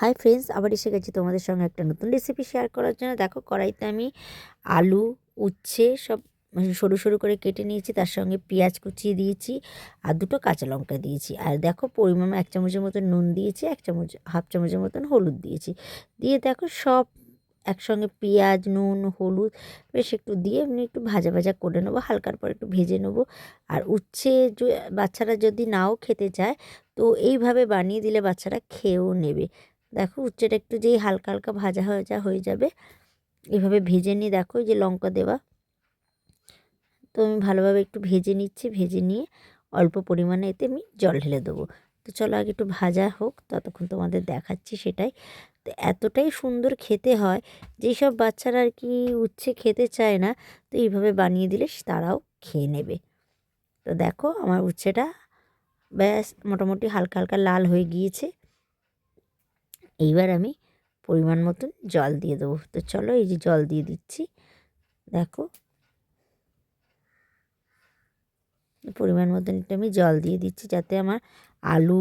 Hi friends, আবার এসে গেছি তোমাদের সঙ্গে একটা নতুন রেসিপি শেয়ার করার জন্য। দেখো, কড়াইতে আমি আলু, উচ্ছে সব মানে সরু সরু করে কেটে নিয়েছি। তার সঙ্গে পেঁয়াজ কুচিয়ে দিয়েছি আর দুটো কাঁচা লঙ্কা দিয়েছি। আর দেখো, পরিমাণ এক চামচের মতন নুন দিয়েছি, এক চামচ, হাফ চামচের মতন হলুদ দিয়েছি। দিয়ে দেখো, সব একসঙ্গে পেঁয়াজ, নুন, হলুদ বেশ একটু দিয়ে এমনি একটু ভাজা ভাজা করে নেব, হালকার পর একটু ভেজে নেব। আর উচ্ছে বাচ্চারা যদি নাও খেতে চায়, তো এইভাবে বানিয়ে দিলে বাচ্চারা খেয়েও নেবে। দেখো উচ্ছেটা একটু যেই হালকা হালকা ভাজা যা হয়ে যাবে। এভাবে ভেজে নিয়ে দেখো যে লঙ্কা দেওয়া। তো আমি ভালোভাবে একটু ভেজে নিচ্ছি, ভেজে নিয়ে অল্প পরিমাণে এতে আমি জল ঢেলে দেবো। তো চলো আগে একটু ভাজা হোক, ততক্ষণ তোমাদের দেখাচ্ছি সেটাই। তো এতটাই সুন্দর খেতে হয় যেই সব বাচ্চারা আর কি উচ্ছে খেতে চায় না, তো এইভাবে বানিয়ে দিলে তারাও খেয়ে নেবে। তো দেখো আমার উচ্ছেটা ব্যাস মোটামুটি হালকা হালকা লাল হয়ে গিয়েছে। এইবার আমি পরিমাণ মতন জল দিয়ে দেবো। তো চলো এই যে জল দিয়ে দিচ্ছি। দেখো। পরিমাণ মতন একটু আমি জল দিয়ে দিচ্ছি যাতে আমার আলু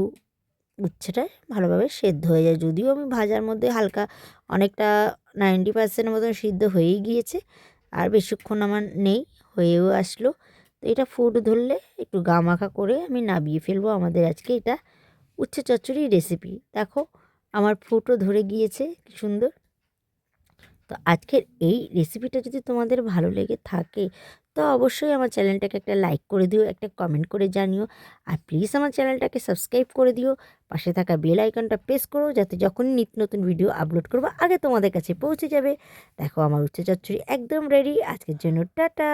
উচ্ছেটা ভালোভাবে সেদ্ধ হয়ে যায়। যদিও আমি ভাজার মধ্যে হালকা অনেকটা নাইনটি পার্সেন্টের মতন সিদ্ধ হয়েই গিয়েছে, আর বেশিক্ষণ আমার নেই, হয়েও আসলো। তো এটা ফুট ধরলে একটু গামাখা করে আমি নাবিয়ে ফেলব আমাদের আজকে এটা উচ্ছে চচ্চড়ি রেসিপি দেখো আমার ফুটও ধরে গিয়েছে, কি সুন্দর। তো আজকের এই রেসিপিটা যদি তোমাদের ভালো লেগে থাকে, তো অবশ্যই আমার চ্যানেলটাকে একটা লাইক করে দিও, একটা কমেন্ট করে জানিও। আর প্লিজ আমার চ্যানেলটাকে সাবস্ক্রাইব করে দিও। পাশে থাকা বেল আইকনটা প্রেস করো, যাতে যখনই নিত্য নতুন ভিডিও আপলোড করব, আগে তোমাদের কাছে পৌঁছে যাবে। দেখো আমার উচ্চ চচ্চড়ি একদম রেডি আজকের জন্য টাটা!